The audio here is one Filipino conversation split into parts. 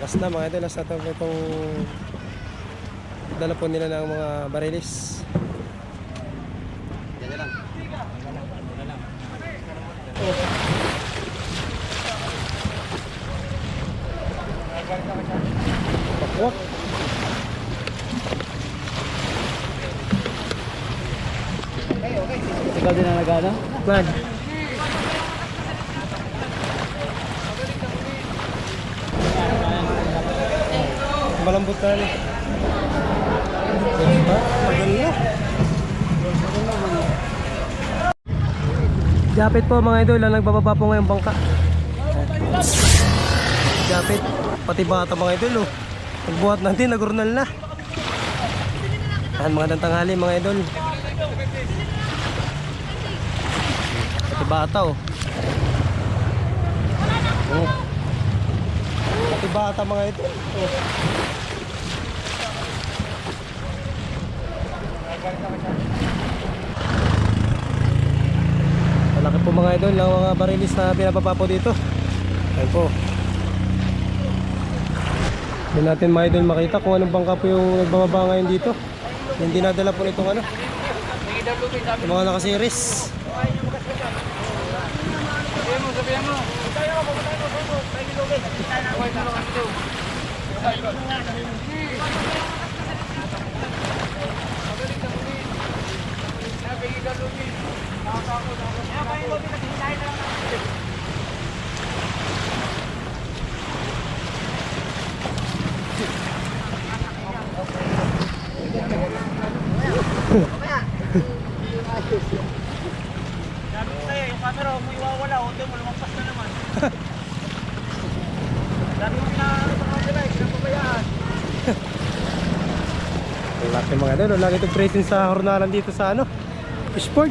last na mga idol, last na to itong dala po nila ng mga barilis. Pakwak. Ikaw din ang nagana? Mag. Malambot na rin. Diba? Japit po mga idol, ang nagbababa po ngayong bangka. Japit, pati bata mga idol oh. Pagbuhat natin, nagurnal na. Yan, mga tanghali mga idol. Pati bata oh. Oh. Pati bata mga ito. Oh. Malaki po mga idol ng mga barilis na pinababa po dito. Ayan po. Hindi natin mga idol makita kung anong bangka po yung nagbababa ngayon dito. Yung dinadala po nitong ano. Yung mga nakasiris. Sabi ko sa'yo, yung camera, mo iwawala, o mo lumagpas na naman. Sabi mo na sa camera, pinapabayaan. Laki mga idol, lagi itong present sa hornalan dito sa ano, sport.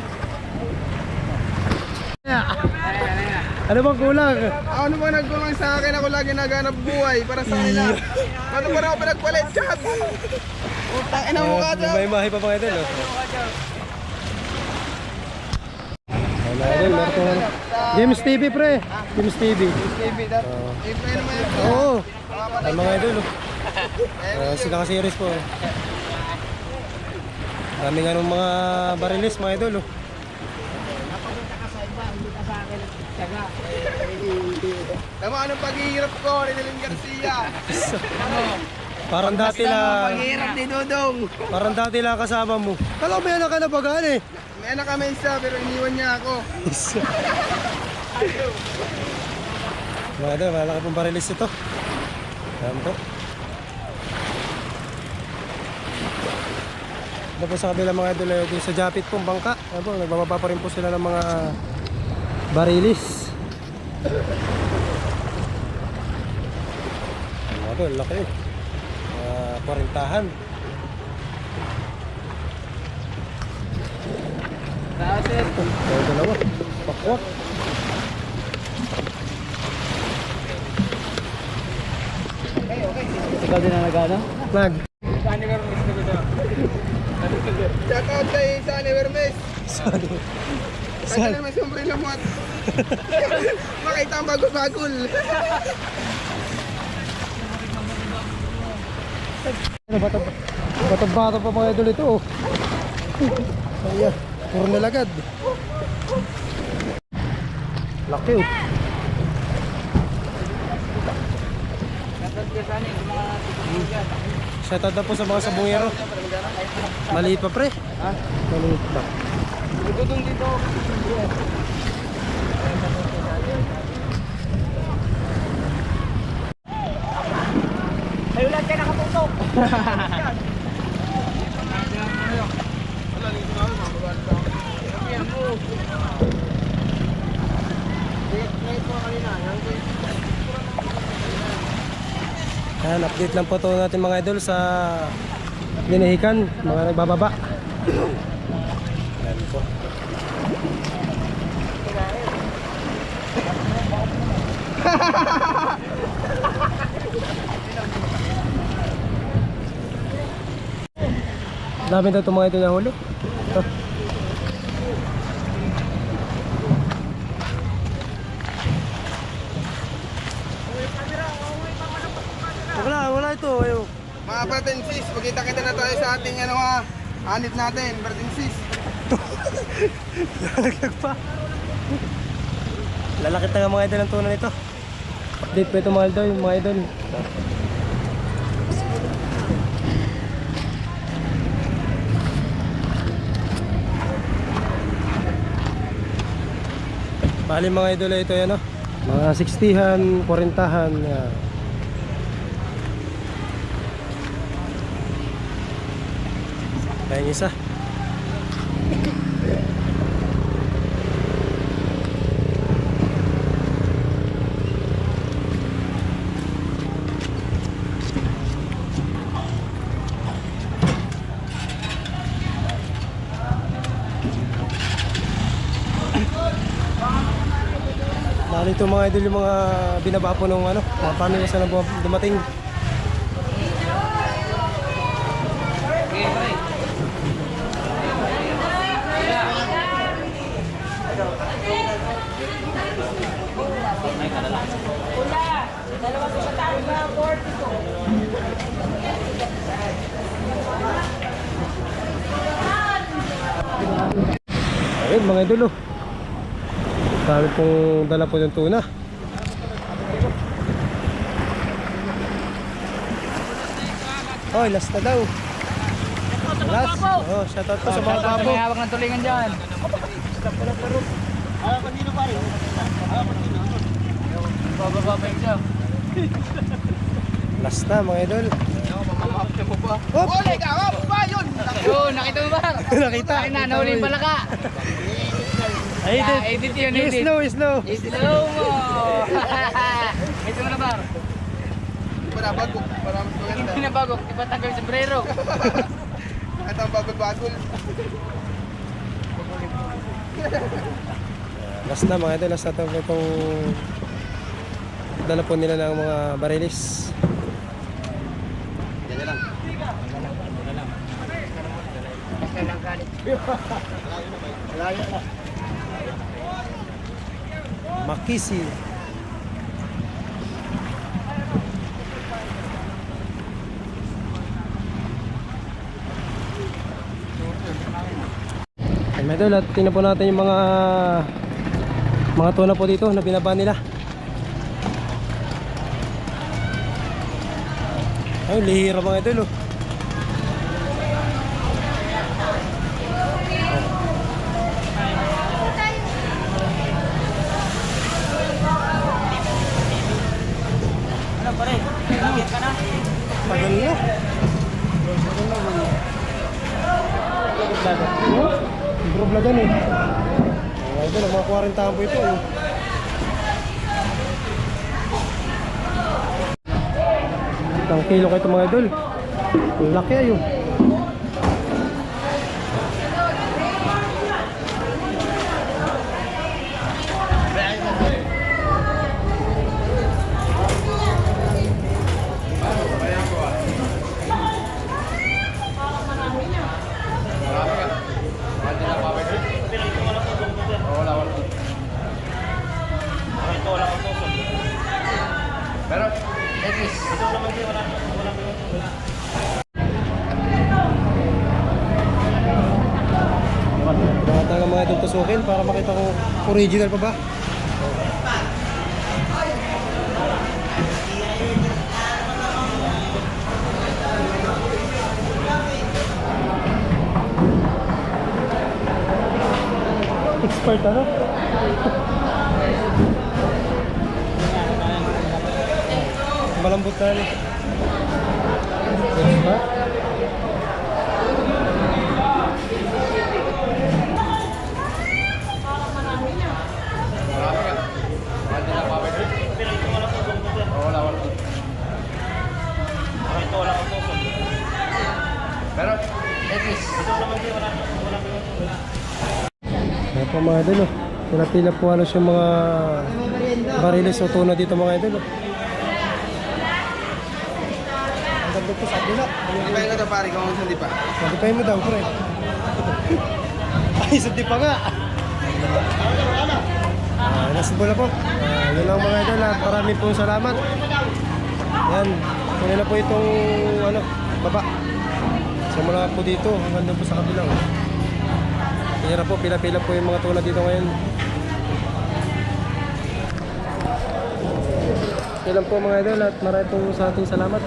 Ano bang kulang? Ano ba nagkulang sa akin? Ako lagi naghanap buhay para sa kanila. Ano ba na ako pinagpalit? Job! Utang ina mo ka May mahi pa. Ayun, mga idol, meron tong ano. James TV pre. James TV. TV. Ito yun naman yun. Oo. Ay mga idol. Oh. Uh, sila ka series po. Daming anong mga barilis mga idol. Oh. Tama, anong paghihirap ko? Rinalyn Garcia. Parang dati lang, Paghihirap ni Dodong. parang dati lang kasama mo. Kala ko may anak ka na ba gani? May anak kami isa, pero iniwan niya ako. Mga idol, malaki pong barilis ito. Yan po. Ito po sa kabila mga idol, dun sa Japit pong bangka. Yan po, nagbababa pa rin po sila ng mga barilis. Mga idol, laki. Mga kwarintahan. Ito, yung dalawa. Pakwak. Ikaw din ang nagana? Nag. Shout out kay Sunny Vermes. Sorry. Tagal naman sa umbrella mo at makita ang bagol-bagol. Ano bata bata pa mga idol ito oh. Ayan, puro nalagad. Laki oh. Shoutout na po sa mga sabungero. Maliit pa pre. Ha? Maliit pa. Dudong dito. Ay, ulan ka nakaputok! Ayan, update lang po to natin mga idol sa dinahikan, mga nagbababa. Ayan po. Dami daw itong mga ito na huli. Mga Bratensis, magkita-kita na tayo sa ating ano ha, anit natin, Bratensis. Lalaglag pa. Lalakit na nga mga idol ang tuna nito. Update pa ito mga idol, mga idol. Bali mga idol ito yan oh. Mga 60han, 40han. Yan. Kaya yung isa. Bali ito mga idol yung mga binaba po nung ano, mga pamilya sa nabum- dumating. Ayun mga idol oh. Dami pong dala po yung tuna. Oh, last na daw. Last. Oh, shout out po sa mga babo. hawak ng tulingan dyan. Bababa pa yung siya. Last na mga idol. Hop! Ole ka, hop, ba yun? Yun, nakita mo ba? Nakita. Ay na, nahuli yung palaka. Ay, edit. edit yun, edit. slow, slow. Slow mo! Ito mo na bar. Para bago, para mas maganda. Hindi na bago, di ba tanggal sombrero? Ito ang bagol-bagol. Last na mga idol. Last na ito itong dala po nila ng mga barilis. Makisi. Ay, mga idol, at tingnan po natin yung mga mga tuna po dito na binaba nila. Ay, lihira mga idol oh. Ano ka na? Tagal na. Problagan eh. Mga idol, ang mga 40 ang po ito eh. Ang kilo kayo mga idol. Laki ayun. Pero, at least, Mga taga tusukin para makita ko original pa ba. Expert ano? Malambot rin. Expert? Ayan po mga idol oh. Pila-pila po halos yung mga bariles o tuna dito mga idol oh. Ang ganda po sa kabila. hindi pa yun ito pare, kung hindi pa. Modify mo daw, pre. Ay, sa di pa nga. Ah, nasa bola po. Ah, yun lang mga idol at marami pong salamat. Yan. Kunin na po itong ano, baba. Simula po dito hanggang doon po sa kabila. oh. Kaya po, pila-pila po yung mga tuna dito ngayon. Yan lang po mga idol at marami pong sa ating salamat.